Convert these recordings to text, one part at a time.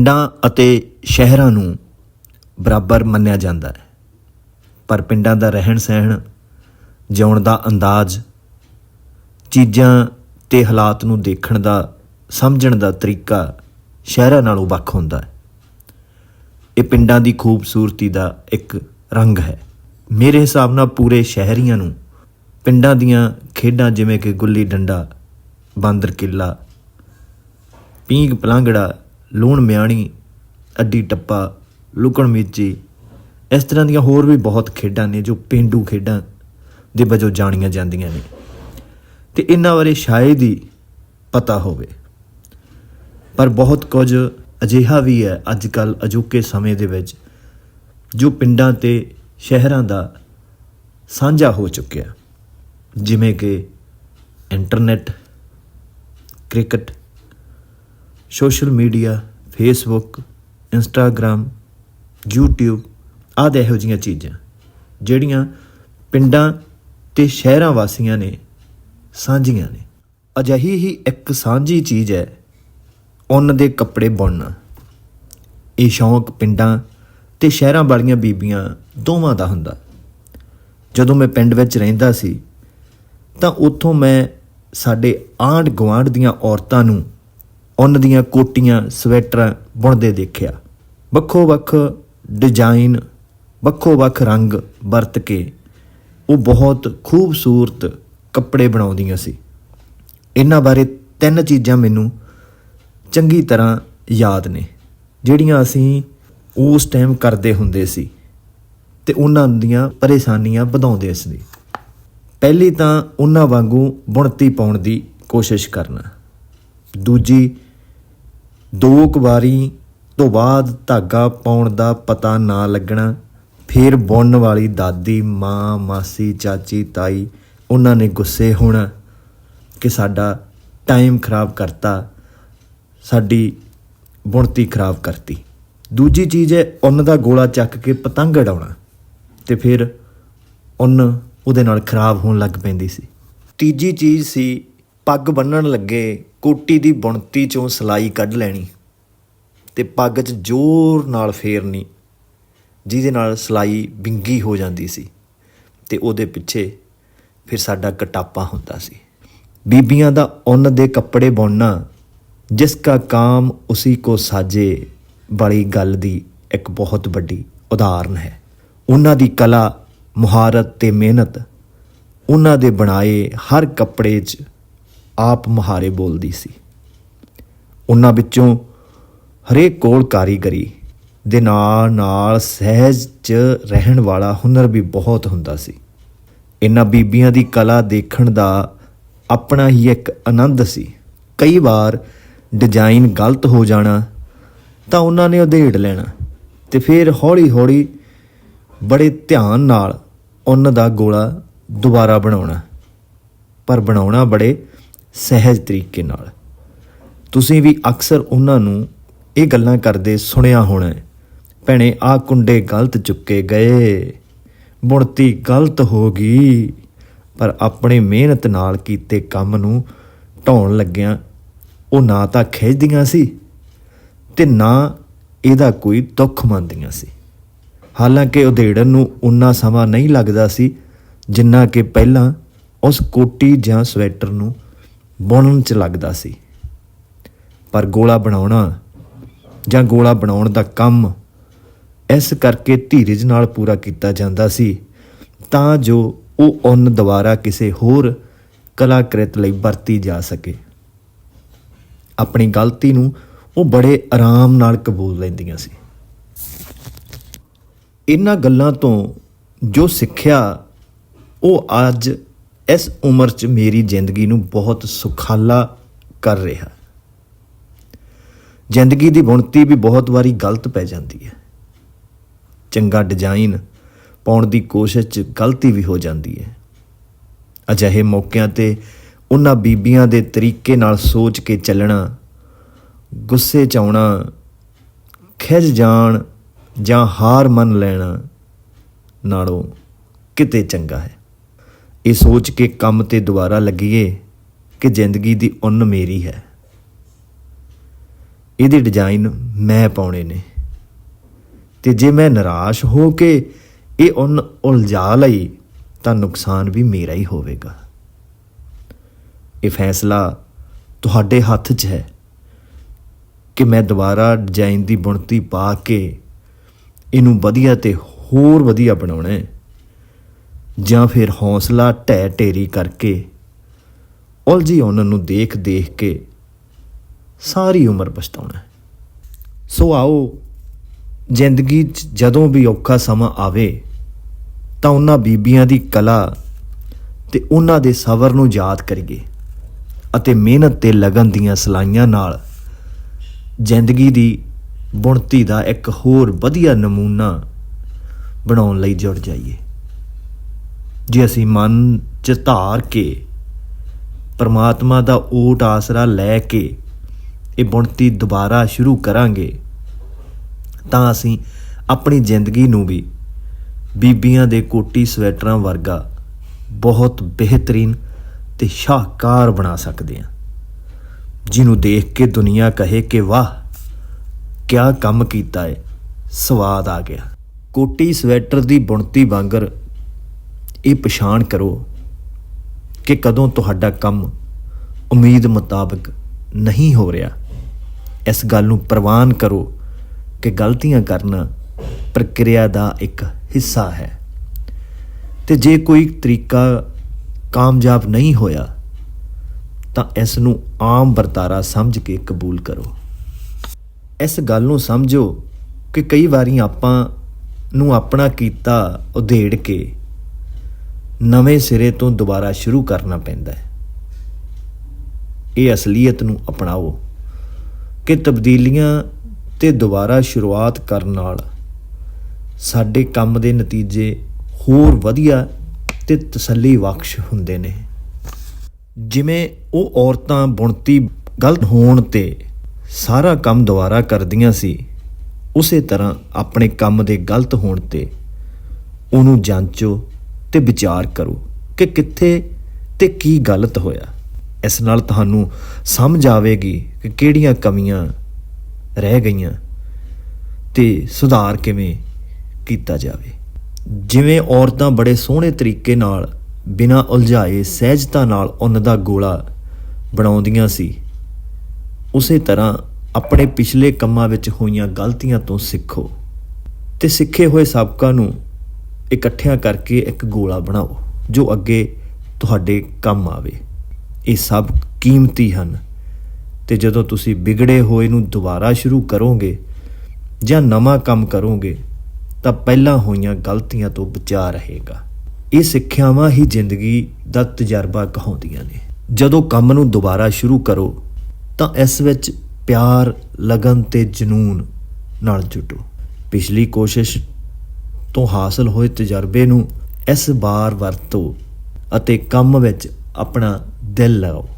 ਪਿੰਡਾਂ ਅਤੇ ਸ਼ਹਿਰਾਂ ਨੂੰ ਬਰਾਬਰ ਮੰਨਿਆ ਜਾਂਦਾ ਹੈ। ਪਰ ਪਿੰਡਾਂ ਦਾ ਰਹਿਣ ਸਹਿਣ ਜਿਉਣ ਦਾ ਅੰਦਾਜ਼, ਚੀਜ਼ਾਂ ਤੇ ਹਾਲਾਤ ਨੂੰ ਦੇਖਣ ਦਾ, ਸਮਝਣ ਦਾ ਤਰੀਕਾ ਸ਼ਹਿਰਾਂ ਨਾਲੋਂ ਵੱਖ ਹੁੰਦਾ ਹੈ। ਇਹ ਪਿੰਡਾਂ ਦੀ ਖੂਬਸੂਰਤੀ ਦਾ ਇੱਕ ਰੰਗ ਹੈ। ਮੇਰੇ ਹਿਸਾਬ ਨਾਲ ਪੂਰੇ ਸ਼ਹਿਰੀਆਂ ਨੂੰ ਪਿੰਡਾਂ ਦੀਆਂ ਖੇਡਾਂ ਜਿਵੇਂ ਕਿ ਗੁੱਲੀ ਡੰਡਾ, ਬਾਂਦਰ ਕਿੱਲਾ ਪੀਂਘ ਪਲਾਂਗੜਾ ਲੂਣ ਮਿਆਣੀ, ਅੱਡੀ ਟੱਪਾ, ਲੁਕਣ ਮੀਚੀ ਇਸ ਤਰ੍ਹਾਂ ਦੀਆਂ ਹੋਰ ਵੀ ਬਹੁਤ ਖੇਡਾਂ ਨੇ ਜੋ ਪਿੰਡੂ ਖੇਡਾਂ ਦੇ ਵਜੋਂ ਜਾਣੀਆਂ ਜਾਂਦੀਆਂ ਨੇ। ਤੇ ਇਹਨਾਂ ਬਾਰੇ ਸ਼ਾਇਦ ਹੀ ਪਤਾ ਹੋਵੇ। ਪਰ ਬਹੁਤ ਕੁਝ ਅਜਿਹਾ ਵੀ ਹੈ ਅੱਜ ਕੱਲ ਅਜੋਕੇ ਸਮੇਂ ਦੇ ਵਿੱਚ, ਜੋ ਪਿੰਡਾਂ ਤੇ ਸ਼ਹਿਰਾਂ ਦਾ ਸਾਂਝਾ ਹੋ ਚੁੱਕਿਆ। ਜਿਵੇਂ ਕਿ internet, cricket social media, Facebook Instagram YouTube ਆਦਿ ਇਹੋ ਜਿਹੀਆਂ ਚੀਜ਼ਾਂ, ਜਿਹੜੀਆਂ ਪਿੰਡਾਂ ਤੇ ਸ਼ਹਿਰਾਂ ਵਾਸੀਆਂ ਨੇ ਸਾਂਝੀਆਂ ਨੇ। ਅਜਿਹੀ ਹੀ ਇੱਕ ਸਾਂਝੀ ਚੀਜ਼ ਹੈ ਉੱਨ ਦੇ ਕੱਪੜੇ ਬੁਣਨਾ। ਇਹ ਸ਼ੌਂਕ ਪਿੰਡਾਂ ਤੇ ਸ਼ਹਿਰਾਂ ਵਾਲੀਆਂ ਬੀਬੀਆਂ ਦੋਵਾਂ ਦਾ ਹੁੰਦਾ। ਜਦੋਂ ਮੈਂ ਪਿੰਡ ਵਿੱਚ ਰਹਿੰਦਾ ਸੀ, ਤਾਂ ਉੱਥੋਂ ਮੈਂ ਸਾਡੇ ਆਂਢ ਗੁਆਂਢ ਦੀਆਂ ਔਰਤਾਂ ਨੂੰ ਉੱਨ ਦੀਆਂ ਕੋਟੀਆਂ ਸਵੈਟਰਾਂ ਬੁਣਦੇ ਦੇਖਿਆ। ਵੱਖੋ ਵੱਖ ਡਿਜ਼ਾਈਨ, ਵੱਖੋ ਵੱਖ ਰੰਗ ਵਰਤ ਕੇ ਉਹ ਬਹੁਤ ਖੂਬਸੂਰਤ ਕੱਪੜੇ ਬਣਾਉਂਦੀਆਂ ਸੀ। ਇਹਨਾਂ ਬਾਰੇ ਤਿੰਨ ਚੀਜ਼ਾਂ ਮੈਨੂੰ ਚੰਗੀ ਤਰ੍ਹਾਂ ਯਾਦ ਨੇ, ਜਿਹੜੀਆਂ ਅਸੀਂ ਉਸ ਟਾਈਮ ਕਰਦੇ ਹੁੰਦੇ ਸੀ ਤੇ ਉਹਨਾਂ ਦੀਆਂ ਪਰੇਸ਼ਾਨੀਆਂ ਵਧਾਉਂਦੇ ਸੀ। ਪਹਿਲੀ ਤਾਂ ਉਹਨਾਂ ਵਾਂਗੂ ਬੁਣਤੀ ਪਾਉਣ ਦੀ ਕੋਸ਼ਿਸ਼ ਕਰਨਾ। ਦੂਜੀ ਦੋ ਕੁ ਵਾਰੀ ਤੋਂ ਬਾਅਦ ਧਾਗਾ ਪਾਉਣ ਦਾ ਪਤਾ ਨਾ ਲੱਗਣਾ, ਫਿਰ ਬੁਣਨ ਵਾਲੀ ਦਾਦੀ, ਮਾਂ, ਮਾਸੀ, ਚਾਚੀ, ਤਾਈ ਉਹਨਾਂ ਨੇ ਗੁੱਸੇ ਹੋਣਾ ਕਿ ਸਾਡਾ ਟਾਈਮ ਖਰਾਬ ਕਰਤਾ, ਸਾਡੀ ਬੁਣਤੀ ਖਰਾਬ ਕਰਤੀ। ਦੂਜੀ ਚੀਜ਼ ਹੈ ਉੱਨ ਦਾ ਗੋਲਾ ਚੱਕ ਕੇ ਪਤੰਗ ਉਡਾਉਣਾ ਤੇ ਫਿਰ ਉੱਨ ਉਹਦੇ ਨਾਲ ਖਰਾਬ ਹੋਣ ਲੱਗ ਪੈਂਦੀ ਸੀ। ਤੀਜੀ ਚੀਜ਼ ਸੀ, ਪੱਗ ਬੰਨਣ ਲੱਗੇ ਕੋਟੀ ਦੀ ਬੁਣਤੀ ਚੋਂ ਸਲਾਈ ਕੱਢ ਲੈਣੀ ਤੇ ਪੱਗ 'ਚ ਜ਼ੋਰ ਨਾਲ ਫੇਰਨੀ, ਜਿਹਦੇ ਨਾਲ ਸਲਾਈ ਬਿੰਗੀ ਹੋ ਜਾਂਦੀ ਸੀ ਤੇ ਉਹਦੇ ਪਿੱਛੇ ਫਿਰ ਸਾਡਾ ਕਟਾਪਾ ਹੁੰਦਾ ਸੀ। ਬੀਬੀਆਂ ਦਾ ਉਨ ਦੇ ਕੱਪੜੇ ਬੁਣਨਾ, ਜਿਸ ਕਾ ਕਾਮ ਉसी ਕੋ ਸਾਜੇ, ਵਾਲੀ ਗੱਲ ਦੀ ਇੱਕ ਬਹੁਤ ਵੱਡੀ ਉਦਾਹਰਨ ਹੈ। ਉਹਨਾਂ ਦੀ ਕਲਾ, ਮੁਹਾਰਤ ਤੇ ਮਿਹਨਤ, ਉਹਨਾਂ ਦੇ ਬਣਾਏ ਹਰ ਕੱਪੜੇ 'ਚ ਆਪ ਮੁਹਾਰੇ ਬੋਲਦੀ ਸੀ। ਉਹਨਾਂ ਵਿੱਚੋਂ ਹਰੇਕ ਕੋਲ ਕਾਰੀਗਰੀ ਦੇ ਨਾਲ ਨਾਲ ਸਹਿਜ 'ਚ ਰਹਿਣ ਵਾਲਾ ਹੁਨਰ ਵੀ ਬਹੁਤ ਹੁੰਦਾ ਸੀ। ਇਹਨਾਂ ਬੀਬੀਆਂ ਦੀ ਕਲਾ ਦੇਖਣ ਦਾ ਆਪਣਾ ਹੀ ਇੱਕ ਆਨੰਦ ਸੀ। ਕਈ ਵਾਰ ਡਿਜ਼ਾਈਨ ਗਲਤ ਹੋ ਜਾਣਾ ਤਾਂ ਉਹਨਾਂ ਨੇ ਉਧੇੜ ਲੈਣਾ ਤੇ ਫਿਰ ਹੌਲੀ-ਹੌਲੀ ਬੜੇ ਧਿਆਨ ਨਾਲ ਉਹਨਾਂ ਦਾ ਗੋਲਾ ਦੁਬਾਰਾ ਬਣਾਉਣਾ। ਪਰ ਬਣਾਉਣਾ ਬੜੇ ਸਹਿਜ ਤਰੀਕੇ ਨਾਲ ਤੁਸੀਂ ਵੀ ਅਕਸਰ ਉਹਨਾਂ ਨੂੰ ਇਹ ਗੱਲਾਂ ਕਰਦੇ ਸੁਣਿਆ ਹੋਣਾ ਹੈ। ਭੈਣੇ ਆ ਕੁੰਡੇ ਗਲਤ ਚੁੱਕੇ ਗਏ ਬੁਣਤੀ ਗਲਤ ਹੋ ਗਈ, ਪਰ ਆਪਣੇ ਮਿਹਨਤ ਨਾਲ ਕੀਤੇ ਕੰਮ ਨੂੰ ਢਾਉਣ ਲੱਗਿਆਂ ਉਹ ਨਾ ਤਾਂ ਖਿੱਚਦੀਆਂ ਸੀ ਤੇ ਨਾ ਇਹਦਾ ਕੋਈ ਦੁੱਖ ਮੰਨਦੀਆਂ ਸੀ ਹਾਲਾਂਕਿ ਉਧੇੜਨ ਨੂੰ ਉਨਾ ਸਮਾਂ ਨਹੀਂ ਲੱਗਦਾ ਸੀ ਜਿੰਨਾ ਕਿ ਪਹਿਲਾਂ ਉਸ ਕੋਟੀ ਜਾਂ ਸਵੈਟਰ ਨੂੰ ਬੁਣਨ 'ਚ ਲੱਗਦਾ ਸੀ। ਪਰ ਗੋਲਾ ਬਣਾਉਣਾ ਜਾਂ ਗੋਲਾ ਬਣਾਉਣ ਦਾ ਕੰਮ ਇਸ ਕਰਕੇ ਧੀਰਜ ਨਾਲ ਪੂਰਾ ਕੀਤਾ ਜਾਂਦਾ ਸੀ, ਤਾਂ ਜੋ ਉਹ ਉਨ ਦੁਆਰਾ ਕਿਸੇ ਹੋਰ ਕਲਾਕ੍ਰਿਤ ਲਈ ਵਰਤੀ ਜਾ ਸਕੇ। ਆਪਣੀ ਗਲਤੀ ਨੂੰ ਉਹ ਬੜੇ ਆਰਾਮ ਨਾਲ ਕਬੂਲ ਲੈਂਦੀਆਂ ਸੀ। ਇਹਨਾਂ ਗੱਲਾਂ ਤੋਂ ਜੋ ਸਿੱਖਿਆ ਉਹ ਅੱਜ ਇਸ ਉਮਰ 'ਚ ਮੇਰੀ ਜ਼ਿੰਦਗੀ ਨੂੰ ਬਹੁਤ ਸੁਖਾਲਾ ਕਰ ਰਿਹਾ। ਜ਼ਿੰਦਗੀ ਦੀ ਬੁਣਤੀ ਵੀ ਬਹੁਤ ਵਾਰੀ ਗਲਤ ਪੈ ਜਾਂਦੀ ਹੈ। ਚੰਗਾ ਡਿਜ਼ਾਈਨ ਪਾਉਣ ਦੀ ਕੋਸ਼ਿਸ਼ 'ਚ ਗਲਤੀ ਵੀ ਹੋ ਜਾਂਦੀ ਹੈ। ਅਜਿਹੇ ਮੌਕਿਆਂ ਤੇ ਉਹਨਾਂ ਬੀਬੀਆਂ ਦੇ ਤਰੀਕੇ ਨਾਲ ਸੋਚ ਕੇ ਚੱਲਣਾ, ਗੁੱਸੇ 'ਚ ਆਉਣਾ ਖਿਜ ਜਾਣ ਜਾਂ ਹਾਰ ਮੰਨ ਲੈਣਾ ਨਾਲੋਂ ਕਿਤੇ ਚੰਗਾ ਹੈ। ਇਹ ਸੋਚ ਕੇ ਕੰਮ ਤੇ ਦੁਬਾਰਾ ਲੱਗੀਏ ਕਿ ਜ਼ਿੰਦਗੀ ਦੀ ਉੱਨ ਮੇਰੀ ਹੈ। ਇਹਦੇ ਡਿਜ਼ਾਈਨ ਮੈਂ ਪਾਉਣੇ ਨੇ। ਤੇ ਜੇ ਮੈਂ ਨਿਰਾਸ਼ ਹੋ ਕੇ ਇਹ ਉਨ ਉਲਝਾ ਲਈ, ਤਾਂ ਨੁਕਸਾਨ ਵੀ ਮੇਰਾ ਹੀ ਹੋਵੇਗਾ। ਇਹ ਫੈਸਲਾ ਤੁਹਾਡੇ ਹੱਥ 'ਚ ਹੈ ਕਿ ਮੈਂ ਦੁਬਾਰਾ ਡਿਜ਼ਾਈਨ ਦੀ ਬੁਣਤੀ ਪਾ ਕੇ ਇਹਨੂੰ ਵਧੀਆ ਤੇ ਹੋਰ ਵਧੀਆ ਬਣਾਉਣਾ ਹੈ। ਜਾਂ ਫਿਰ ਹੌਸਲਾ ਢਹਿ ਢੇਰੀ ਕਰਕੇ ਉਲਝੀ ਉਹਨਾਂ ਨੂੰ ਦੇਖ ਦੇਖ ਕੇ ਸਾਰੀ ਉਮਰ ਪਛਤਾਉਣਾ ਸੋ ਆਓ, ਜ਼ਿੰਦਗੀ 'ਚ ਜਦੋਂ ਵੀ ਔਖਾ ਸਮਾਂ ਆਵੇ, ਤਾਂ ਉਹਨਾਂ ਬੀਬੀਆਂ ਦੀ ਕਲਾ ਤੇ ਉਹਨਾਂ ਦੇ ਸਬਰ ਨੂੰ ਯਾਦ ਕਰੀਏ ਅਤੇ ਮਿਹਨਤ ਤੇ ਲਗਨ ਦੀਆਂ ਸਲਾਈਆਂ ਨਾਲ ਜ਼ਿੰਦਗੀ ਦੀ ਬੁਣਤੀ ਦਾ ਇੱਕ ਹੋਰ ਵਧੀਆ ਨਮੂਨਾ ਬਣਾਉਣ ਲਈ ਜੁੜ ਜਾਈਏ। ਜੇ ਅਸੀਂ ਮਨ ਚ ਧਾਰ ਕੇ ਪਰਮਾਤਮਾ ਦਾ ਓਟ ਆਸਰਾ ਲੈ ਕੇ ਇਹ ਬੁਣਤੀ ਦੁਬਾਰਾ ਸ਼ੁਰੂ ਕਰਾਂਗੇ, ਤਾਂ ਅਸੀਂ ਆਪਣੀ ਜ਼ਿੰਦਗੀ ਨੂੰ ਵੀ ਬੀਬੀਆਂ ਦੇ ਕੋਟੀ ਸਵੈਟਰਾਂ ਵਰਗਾ ਬਹੁਤ ਬਿਹਤਰੀਨ ਤੇ ਸ਼ਾਹਕਾਰ ਬਣਾ ਸਕਦੇ ਹਾਂ। ਜਿਹਨੂੰ ਦੇਖ ਕੇ ਦੁਨੀਆ ਕਹੇ ਕਿ ਵਾਹ, ਕਿਆ ਕੰਮ ਕੀਤਾ ਏ, ਸਵਾਦ ਆ ਗਿਆ। ਕੋਟੀ ਸਵੈਟਰ ਦੀ ਬੁਣਤੀ ਵਾਂਗਰ ਇਹ ਪਛਾਣ ਕਰੋ ਕਿ ਕਦੋਂ ਤੁਹਾਡਾ ਕੰਮ ਉਮੀਦ ਮੁਤਾਬਕ ਨਹੀਂ ਹੋ ਰਿਹਾ। ਇਸ ਗੱਲ ਨੂੰ ਪ੍ਰਵਾਨ ਕਰੋ ਕਿ ਗਲਤੀਆਂ ਕਰਨਾ ਪ੍ਰਕਿਰਿਆ ਦਾ ਇੱਕ ਹਿੱਸਾ ਹੈ। ਤੇ ਜੇ ਕੋਈ ਤਰੀਕਾ ਕਾਮਯਾਬ ਨਹੀਂ ਹੋਇਆ, ਤਾਂ ਇਸ ਨੂੰ ਆਮ ਵਰਤਾਰਾ ਸਮਝ ਕੇ ਕਬੂਲ ਕਰੋ। ਇਸ ਗੱਲ ਨੂੰ ਸਮਝੋ ਕਿ ਕਈ ਵਾਰੀ ਆਪਾਂ ਨੂੰ ਆਪਣਾ ਕੀਤਾ ਉਧੇੜ ਕੇ ਨਵੇਂ ਸਿਰੇ ਤੋਂ ਦੁਬਾਰਾ ਸ਼ੁਰੂ ਕਰਨਾ ਪੈਂਦਾ ਹੈ। ਇਹ ਅਸਲੀਅਤ ਨੂੰ ਅਪਣਾਓ ਕਿ ਤਬਦੀਲੀਆਂ ਤੇ ਦੁਬਾਰਾ ਸ਼ੁਰੂਆਤ ਕਰਨ ਨਾਲ ਸਾਡੇ ਕੰਮ ਦੇ ਨਤੀਜੇ ਹੋਰ ਵਧੀਆ ਤੇ ਤਸੱਲੀ ਬਖਸ਼ ਹੁੰਦੇ ਨੇ। ਜਿਵੇਂ ਉਹ ਔਰਤਾਂ ਬੁਣਤੀ ਗਲਤ ਹੋਣ ਤੇ ਸਾਰਾ ਕੰਮ ਦੁਬਾਰਾ ਕਰਦੀਆਂ ਸੀ, ਉਸੇ ਤਰ੍ਹਾਂ ਆਪਣੇ ਕੰਮ ਦੇ ਗਲਤ ਹੋਣ ਤੇ ਉਹਨੂੰ ਜਾਂਚੋ ਤੇ ਵਿਚਾਰ ਕਰੋ ਕਿ ਕਿੱਥੇ ਤੇ ਕੀ ਗਲਤ ਹੋਇਆ। ਇਸ ਨਾਲ ਤੁਹਾਨੂੰ ਸਮਝ ਆਵੇਗੀ ਕਿ ਕਿਹੜੀਆਂ ਕਮੀਆਂ ਰਹਿ ਗਈਆਂ ਤੇ ਸੁਧਾਰ ਕਿਵੇਂ ਕੀਤਾ ਜਾਵੇ। ਜਿਵੇਂ ਔਰਤਾਂ ਬੜੇ ਸੋਹਣੇ ਤਰੀਕੇ ਨਾਲ ਬਿਨਾਂ ਉਲਝਾਏ ਸਹਿਜਤਾ ਨਾਲ ਉੱਨ ਦਾ ਗੋਲਾ ਬਣਾਉਂਦੀਆਂ ਸੀ, ਉਸੇ ਤਰ੍ਹਾਂ ਆਪਣੇ ਪਿਛਲੇ ਕੰਮਾਂ ਵਿੱਚ ਹੋਈਆਂ ਗਲਤੀਆਂ ਤੋਂ ਸਿੱਖੋ ਤੇ ਸਿੱਖੇ ਹੋਏ ਸਬਕਾਂ ਨੂੰ ਇਕੱਠਿਆਂ ਕਰਕੇ ਇੱਕ ਗੋਲਾ ਬਣਾਓ, ਜੋ ਅੱਗੇ ਤੁਹਾਡੇ ਕੰਮ ਆਵੇ। ਇਹ ਸਭ ਕੀਮਤੀ ਹਨ। ਤੇ ਜਦੋਂ ਤੁਸੀਂ ਵਿਗੜੇ ਹੋਏ ਨੂੰ ਦੁਬਾਰਾ ਸ਼ੁਰੂ ਕਰੋਗੇ ਜਾਂ ਨਵਾਂ ਕੰਮ ਕਰੋਗੇ, ਤਾਂ ਪਹਿਲਾਂ ਹੋਈਆਂ ਗਲਤੀਆਂ ਤੋਂ ਬਚਾ ਰਹੇਗਾ। ਇਹ ਸਿੱਖਿਆਵਾਂ ਹੀ ਜ਼ਿੰਦਗੀ ਦਾ ਤਜਰਬਾ ਕਹਾਉਂਦੀਆਂ ਨੇ। ਜਦੋਂ ਕੰਮ ਨੂੰ ਦੁਬਾਰਾ ਸ਼ੁਰੂ ਕਰੋ, ਤਾਂ ਇਸ ਵਿੱਚ ਪਿਆਰ, ਲਗਨ ਤੇ ਜਨੂਨ ਨਾਲ ਜੁਟੋ। ਪਿਛਲੀ ਕੋਸ਼ਿਸ਼ ਤੋਂ ਹਾਸਲ ਹੋਏ ਤਜਰਬੇ ਨੂੰ ਇਸ ਵਾਰ ਵਰਤੋ ਅਤੇ ਕੰਮ ਵਿੱਚ ਆਪਣਾ ਦਿਲ ਲਾਓ।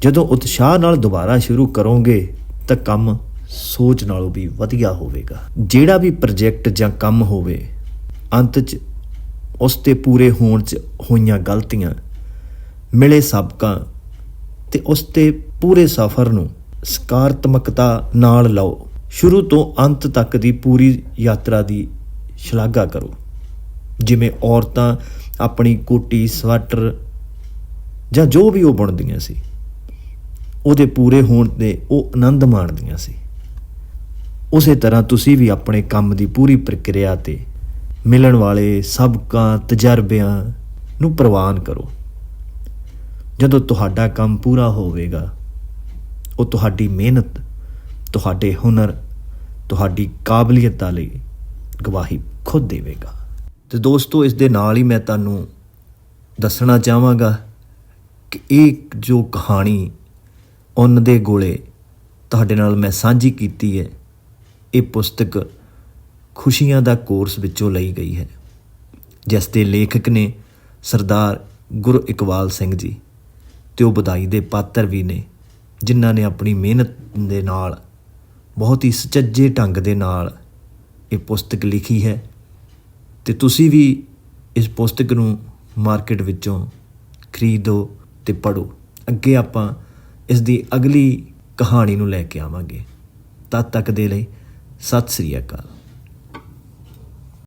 ਜਦੋਂ ਉਤਸ਼ਾਹ ਨਾਲ ਦੁਬਾਰਾ ਸ਼ੁਰੂ ਕਰੋਗੇ, ਤਾਂ ਕੰਮ ਸੋਚ ਨਾਲੋਂ ਵੀ ਵਧੀਆ ਹੋਵੇਗਾ। ਜਿਹੜਾ ਵੀ ਪ੍ਰੋਜੈਕਟ ਜਾਂ ਕੰਮ ਹੋਵੇ, ਅੰਤ 'ਚ ਉਸ ਤੇ ਪੂਰੇ ਹੋਣ 'ਚ ਹੋਈਆਂ ਗਲਤੀਆਂ ਮਿਲੇ ਸਬਕਾਂ ਤੇ ਉਸ ਤੇ ਪੂਰੇ ਸਫ਼ਰ ਨੂੰ ਸਕਾਰਾਤਮਕਤਾ ਨਾਲ ਲਓ। ਸ਼ੁਰੂ ਤੋਂ ਅੰਤ ਤੱਕ ਦੀ ਪੂਰੀ ਯਾਤਰਾ ਦੀ ਸ਼ਲਾਘਾ ਕਰੋ। ਜਿਵੇਂ ਔਰਤਾਂ ਆਪਣੀ ਕੋਟੀ, ਸਵੈਟਰ ਜਾਂ ਜੋ ਵੀ ਉਹ ਬੁਣਦੀਆਂ ਸੀ, ਉਹਦੇ ਪੂਰੇ ਹੋਣ 'ਤੇ ਉਹ ਆਨੰਦ ਮਾਣਦੀਆਂ ਸੀ। ਉਸੇ ਤਰ੍ਹਾਂ ਤੁਸੀਂ ਵੀ ਆਪਣੇ ਕੰਮ ਦੀ ਪੂਰੀ ਪ੍ਰਕਿਰਿਆ ਤੇ ਮਿਲਣ ਵਾਲੇ ਸਬਕਾਂ, ਤਜਰਬਿਆਂ ਨੂੰ ਪ੍ਰਵਾਨ ਕਰੋ। ਜਦੋਂ ਤੁਹਾਡਾ ਕੰਮ ਪੂਰਾ ਹੋਵੇਗਾ, ਉਹ ਤੁਹਾਡੀ ਮਿਹਨਤ, ਤੁਹਾਡੇ ਹੁਨਰ, ਤੁਹਾਡੀ ਕਾਬਲੀਅਤ ਲਈ ਗਵਾਹੀ ਖੁਦ ਦੇਵੇਗਾ। ਤੇ ਦੋਸਤੋ, ਇਸ ਦੇ ਨਾਲ ਹੀ ਮੈਂ ਤੁਹਾਨੂੰ ਦੱਸਣਾ ਚਾਹਾਂਗਾ ਕਿ ਇਹ ਜੋ ਕਹਾਣੀ ਉੱਨ ਦੇ ਗੋਲੇ ਤੁਹਾਡੇ ਨਾਲ ਮੈਂ ਸਾਂਝੀ ਕੀਤੀ ਹੈ, ਇਹ ਪੁਸਤਕ ਖੁਸ਼ੀਆਂ ਦਾ ਕੋਰਸ ਵਿੱਚੋਂ ਲਈ ਗਈ ਹੈ, ਜਿਸ ਦੇ ਲੇਖਕ ਨੇ ਸਰਦਾਰ ਗੁਰ ਇਕਬਾਲ ਸਿੰਘ ਜੀ ਤੇ ਉਹ ਵਧਾਈ ਦੇ ਪਾਤਰ ਵੀ ਨੇ, ਜਿਨ੍ਹਾਂ ਨੇ ਆਪਣੀ ਮਿਹਨਤ ਦੇ ਨਾਲ, ਬਹੁਤ ਹੀ ਸੁਚੱਜੇ ਢੰਗ ਦੇ ਨਾਲ ਇਹ ਪੁਸਤਕ ਲਿਖੀ ਹੈ ਤੇ ਤੁਸੀਂ ਵੀ ਇਸ ਪੁਸਤਕ ਨੂੰ ਮਾਰਕੀਟ ਵਿੱਚੋਂ ਖਰੀਦੋ ਤੇ ਪੜੋ ਅੱਗੇ ਆਪਾਂ ਇਸ ਦੀ ਅਗਲੀ ਕਹਾਣੀ ਨੂੰ ਲੈ ਕੇ ਆਵਾਂਗੇ। ਤਦ ਤੱਕ ਦੇ ਲਈ ਸਤਿ ਸ੍ਰੀ ਅਕਾਲ।